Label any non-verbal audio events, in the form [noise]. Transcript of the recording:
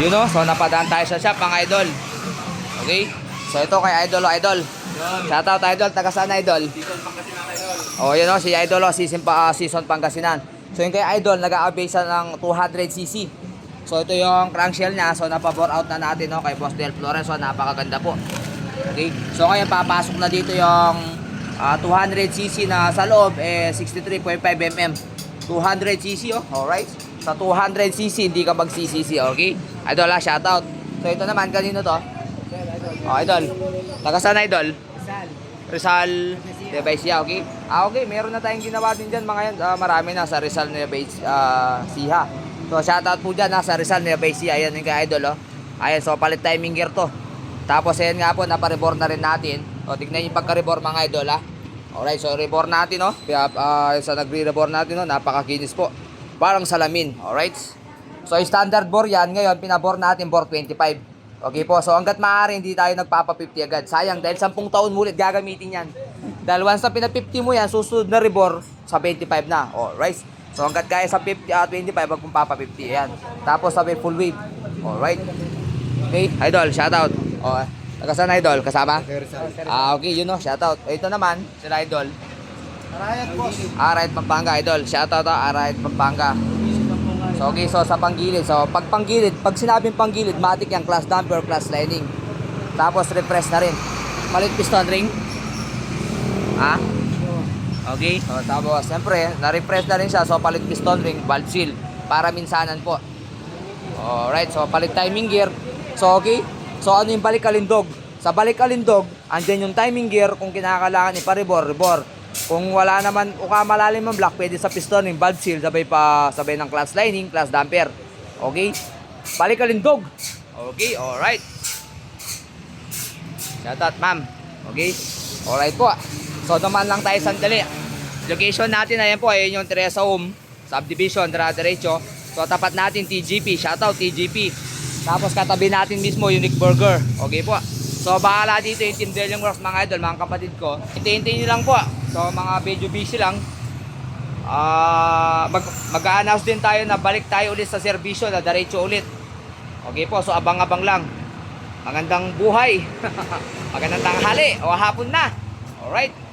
Yun o, so napadaan tayo sa shop mga idol. Okay? So ito kay idol o idol. Shoutout idol, taga saan idol? Oh, yun o, si idol o, season, pa, ah, season Pangasinan. So yung kay idol, nag-a-base ng 200cc. So ito yung crankshell niya, so napabore out na natin no, kay Boss Del Flores. So napakaganda po. Okay? So ngayon papasok na dito yung ah, 200cc na sa loob, eh 63.5 mm. 200cc oh, alright? Sa 200cc, hindi ka mag-CCC, okay? Idol ah, shoutout. So ito naman, kanino to? Oh, idol. Taga saan idol? Rizal Device Siha, okay? Ah, okay, meron na tayong ginawa din dyan mga yan. Ah, marami na sa Rizal Device ah, Siha. So, shoutout po dyan ha, sa Rizal Device Siha. Ayan yung ka-idol, oh. Ayan, so palit timing gear to. Tapos, ayan nga po, naparebor na rin natin. O, tignan yung pagka-rebor mga idol, ha. Alright, so rebor natin, oh. Kaya, ah, sa nagre-rebor natin, oh, napakakinis po. Parang salamin, alright? So, yung standard bore yan, ngayon, pinabor natin bore 25. Okay po, so hanggat maaari hindi tayo nagpapa-50 agad. Sayang dahil 10 taon mo ulit gagamitin yan. Dahil once na pina-50 mo yan, susunod na rebor sa 25 na. Alright. So hanggat kaya sa 50 at 25, wag mong papa-50 yan. Tapos sabi full wave. Alright. Okay, idol, shoutout. O, taga saan idol? Kasama? Ah, okay, yun o, shoutout. Ito naman, sila idol. Arayat boss. Arayat Pampanga, idol. Shoutout to, Arayat Pampanga. So, okay, so sa panggilid. So, pag panggilid, pag sinabing panggilid, matik yung class damper, class lining. Tapos, refresh na rin. Palit piston ring. Ha? Okay. So, tapos, siyempre, na-refresh na rin siya. So, palit piston ring, valve seal. Para minsanan po. Alright, so palit timing gear. So, okay. So, ano yung balik kalindog? Sa balik kalindog, andyan yung timing gear kung kinakailangan iparibor, ribor. Kung wala naman, o ka malalim ang block, pwede sa piston yung valve seal, sabay pa, sabay ng class lining, class damper. Okay? Balik kalindog. Okay, alright. Shout out, ma'am. Okay? Alright po. So, naman lang tayo sandali. Location natin, ayan po, ayan yung Teresa Home, subdivision, dara derecho. So, tapat natin TGP. Shout out, TGP. Tapos, katabi natin mismo, Unique Burger. Okay po. So, bahala dito yung Team Dealing Works, mga idol, mga kapatid ko. Hintay-hintay nyo lang po. So, mga medyo busy lang. Ah, mag mag-announce din tayo na balik tayo ulit sa serbisyo na diretso ulit. Okay po, so abang-abang lang. Magandang buhay. [laughs] Magandang tanghali o hapon na. Alright.